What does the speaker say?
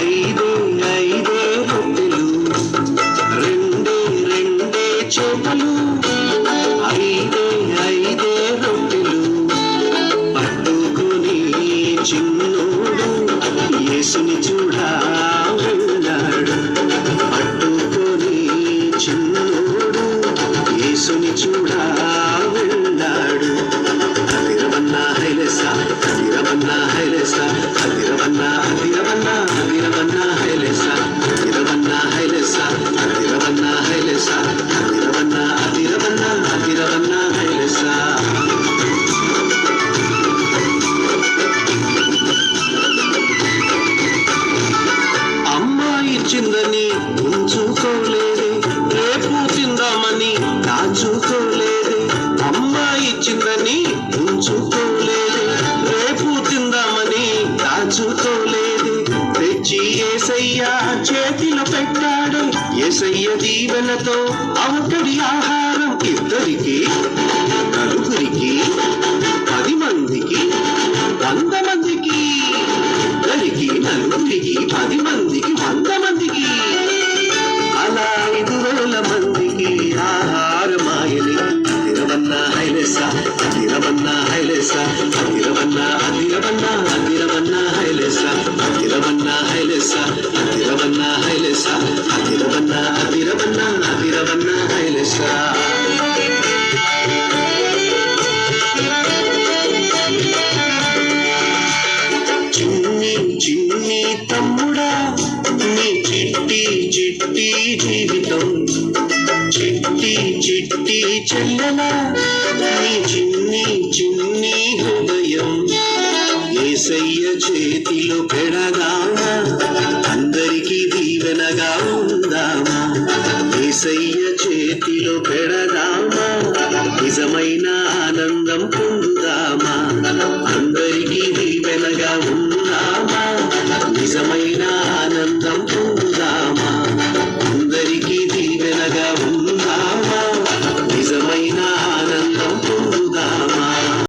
ఐదే ఐదే రొట్టెలు రెండే రెండే చేపలు ఐదే ఐదే రొట్టెలు. పట్టుకొని చిన్నోడు యేసుని చూడా వెళ్ళాడు పట్టుకొని చిన్నోడు యేసుని చూడా వెళ్ళాడు అదిరవన్న హైలెస అదిరవన్న హైలెస అదిరవన్న అదిరవన్న అదిరవన్న వచ్చిందని ఉంచుకోలేదే. రేపు తిందామని దాచుకోలేదే. అమ్మాయి ఇచ్చిందని ఉంచుకోలేదే. రేపు తిందామని దాచుకోలేదే. తెచ్చి ఏసయ్య చేతిలో పెట్టాడు. ఏసయ్య దీవెనతో అవతడి ఆహారం ఇద్దరికి అదిరవన్న హైలెస అదిరవన్న అదిరవన్న అదిరవన్న హైలెస చిన్ని చిన్ని తమ్ముడా నీ చిట్టి చిట్టి జీవితం. చిట్టి చిట్టి చెల్లెలా ఏసయ్య చేతిలో పెడదామా? అందరికీ దీవెనగా ఉందామా? ఏసయ్య చేతిలో పెడదామా?